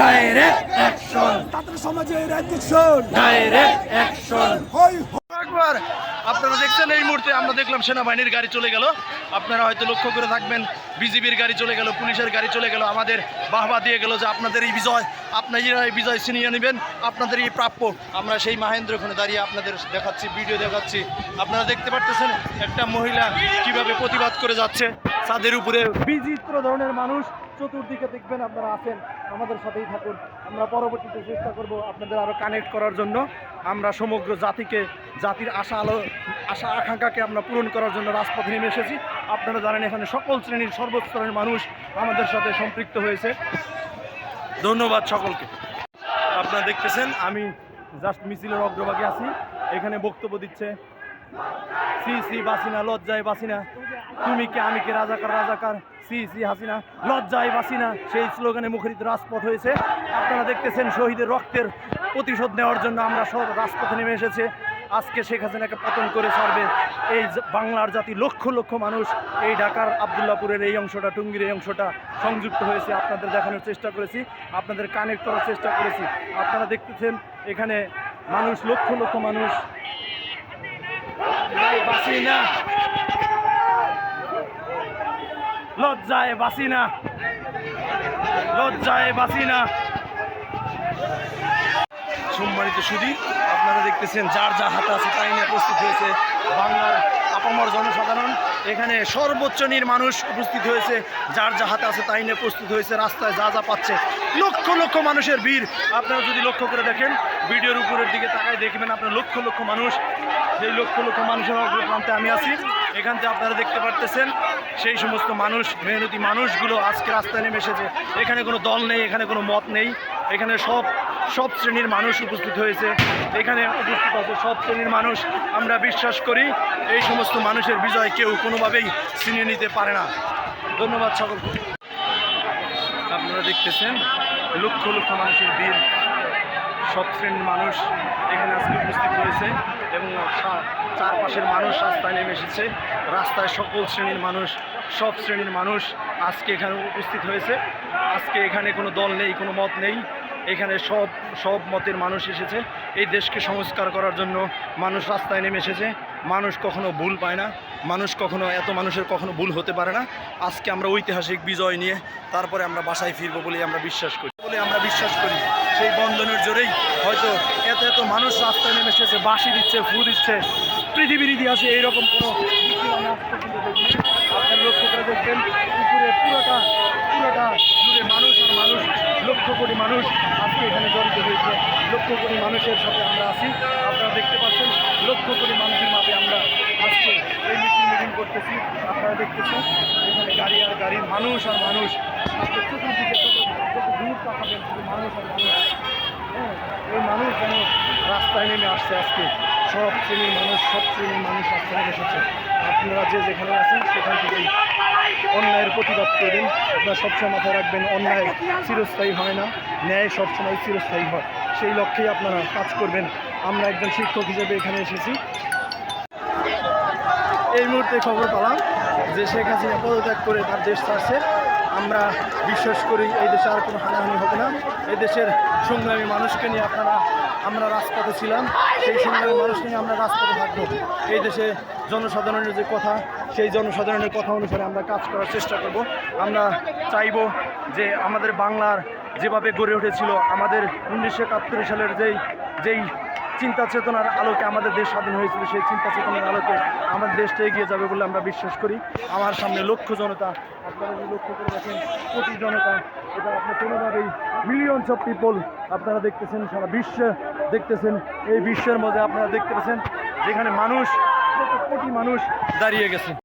Direct action তাদের সমাজের addiction direct action হই একবার আপনারা দেখছেন এই মুহূর্তে আমরা দেখলাম সেনাবাহিনীর গাড়ি চলে গেল। আপনারা হয়তো লক্ষ্য করে থাকবেন বিজিবির গাড়ি চলে গেল পুলিশের গাড়ি চলে গেল আমাদের বাহবা দিয়ে গেল যে আপনাদের এই বিজয় আপনারা এই বিজয় ছিনিয়ে নেবেন আপনাদের এই প্রাপ্য। আমরা সেই মাহেন্দ্র ওখানে দাঁড়িয়ে আপনাদের দেখাচ্ছি ভিডিও দেখাচ্ছি। আপনারা দেখতে পারতেছেন একটা মহিলা কীভাবে প্রতিবাদ করে যাচ্ছে। তাদের উপরে বিচিত্র ধরনের মানুষ চতুর্দিকে দেখবেন আপনারা আছেন, আমাদের সাথেই থাকুন। আমরা পরবর্তীতে চেষ্টা করব আপনাদের আরও কানেক্ট করার জন্য। আমরা সমগ্র জাতিকে, জাতির আশা আলো, আশা আকাঙ্ক্ষাকে আমরা পূরণ করার জন্য রাজপথে নেমে এসেছি। আপনারা জানেন, এখানে সকল শ্রেণির সর্বস্তরের মানুষ আমাদের সাথে সম্পৃক্ত হয়েছে। ধন্যবাদ সকলকে। আপনারা দেখতেছেন, আমি জাস্ট মিছিলের অগ্রভাগে আছি। এখানে বক্তব্য দিচ্ছে সি সি বাসিনা, লজ্জায় বাসিনা। তুমি কে, আমি কে রাজাকার রাজাকার? সি সি, হাসিনা। লজ্জায় বাসিনা, সেই স্লোগানে মুখরিত রাজপথ হয়েছে। আপনারা দেখতেছেন শহীদের রক্তের প্রতিশোধ নেওয়ার জন্য আমরা সব রাজপথে নেমে এসেছে। আজকে শেখ হাসিনাকে পতন করে ছাড়বে এই বাংলার জাতি লক্ষ লক্ষ মানুষ। এই ঢাকার আবদুল্লাপুরের এই অংশটা, টুঙ্গির এই অংশটা সংযুক্ত হয়েছে। আপনাদের দেখানোর চেষ্টা করেছি, আপনাদের কানেক্ট করার চেষ্টা করেছি। আপনারা দেখতেছেন এখানে মানুষ, লক্ষ লক্ষ মানুষ। লজ্জায় বাসি না। লজ্জায় বাসি না। সম্মানিত সুদী আপনারা দেখতেছেন, যার যা হাতে আছে তাই নিয়ে প্রস্তুত হয়েছে বাংলার আপামর জনসাধারণ। এখানে সর্বোচ্চ নির মানুষ উপস্থিত হয়েছে, যার যা হাতে আছে তাই নিয়ে প্রস্তুত হয়েছে, রাস্তায় যা যা পাচ্ছে। লক্ষ লক্ষ মানুষের ভিড়। আপনারা যদি লক্ষ্য করে দেখেন, ভিডিওর উপরের দিকে তাকায় দেখবেন আপনার লক্ষ লক্ষ মানুষ। সেই লক্ষ লক্ষ মানুষের অগ্রপ্রান্তে আমি আছি, এখান থেকে আপনারা দেখতে পারতেছেন সেই সমস্ত মানুষ, মেহনতি মানুষগুলো আজকে রাস্তায় নেমে এসেছে। এখানে কোনো দল নেই, এখানে কোনো মত নেই। এখানে সব সব শ্রেণির মানুষ উপস্থিত হয়েছে। এখানে উপস্থিত আছে সব শ্রেণির মানুষ। আমরা বিশ্বাস করি এই সমস্ত মানুষের বিজয় কেউ কোনোভাবেই ছিনিয়ে নিতে পারে না। ধন্যবাদ সকলকে। আপনারা দেখতেছেন, লক্ষ লক্ষ মানুষের ভিড়। সব শ্রেণির মানুষ এখানে আজকে উপস্থিত হয়েছে এবং চারপাশের মানুষ রাস্তায় নেমে এসেছে। রাস্তায় সকল শ্রেণির মানুষ সব শ্রেণির মানুষ আজকে এখানে উপস্থিত হয়েছে। আজকে এখানে কোনো দল নেই, কোনো মত নেই। এখানে সব সব মতের মানুষ এসেছে। এই দেশকে সংস্কার করার জন্য মানুষ রাস্তায় নেমে এসেছে। মানুষ কখনো ভুল পায় না। মানুষ কখনো, এত মানুষের কখনো ভুল হতে পারে না। আজকে আমরা ঐতিহাসিক বিজয় নিয়ে তারপরে আমরা বাসায় ফিরবো বলে আমরা বিশ্বাস করি। বলে আমরা বিশ্বাস করি। সেই বন্ধনের জোরেই হয়তো এত এত মানুষ রাস্তায় নেমে এসেছে, বাঁশি দিচ্ছে, ফু দিচ্ছে। পৃথিবীর ইতিহাসে এইরকম কোনো মিছিল আমি আজ পর্যন্ত দেখিনি। আপনারা লক্ষ্য করে দেখবেন উপরে পুরোটা পুরোটা জুড়ে মানুষ আর মানুষ লক্ষ কোটি মানুষ আজকে এখানে জড়িত হয়েছে লক্ষ কোটি মানুষের সাথে আমরা আছি। আপনারা দেখতে পাচ্ছেন, লক্ষ কোটি মানুষের মাঝে আমরা আজকে এই মিটিং মিটিং করতেছি। আপনারা দেখতেছেন, এখানে গাড়ি আর গাড়ি, মানুষ আর মানুষ। আজকে চতুর্দিকে দূর তাকাবেন, শুধু মানুষ আর মানুষ। হ্যাঁ এই মানুষ যেন রাস্তায় নেমে আসছে আজকে। সব শ্রেণির মানুষ, সব শ্রেণির মানুষ রাস্তায় এসেছে। আপনারা যে যেখানে আছেন, সেখান থেকেই অন্যায়ের প্রতিবাদ করবেন আপনারা সবসময় মাথায় রাখবেন, অন্যায় চিরস্থায়ী হয় না, ন্যায় সবসময় চিরস্থায়ী হয়। সেই লক্ষ্যেই আপনারা কাজ করবেন। আমরা একজন শিক্ষক হিসেবে এখানে এসেছি। এই মুহূর্তে খবর পেলাম যে শেখ হাসিনা পদত্যাগ করে তার দেশ ছাড়ছে। আমরা বিশ্বাস করি, এই দেশে আর কোনো হানাহানি হবে না। এই দেশের সংগ্রামী মানুষকে নিয়ে আপনারা আমরা রাজপথে ছিলাম, সেই সংগ্রামের মানুষ নিয়ে আমরা রাজপথে থাকব। এই দেশে জনসাধারণের যে কথা, সেই জনসাধারণের কথা অনুসারে আমরা কাজ করার চেষ্টা করব। আমরা চাইব যে আমাদের বাংলার যেভাবে গড়ে উঠেছিল, আমাদের উনিশশো একাত্তর সালের যেই যেই চিন্তা চেতনার আলোকে আমাদের দেশ স্বাধীন হয়েছিল, সেই চিন্তা চেতনার আলোকে আমাদের দেশটা এগিয়ে যাবে বলে আমরা বিশ্বাস করি। আমার সামনে লক্ষ জনতা, আপনারা যদি লক্ষ্য করে দেখেন কোটি জনতা, এটা আপনার কোনোভাবেই মিলিয়নস অফ পিপল আপনারা দেখতেছেন, সারা বিশ্বে দেখতেছেন। এই বিশ্বের মধ্যে আপনারা দেখতে পাচ্ছেন, যেখানে মানুষ কোটি মানুষ দাঁড়িয়ে গেছে।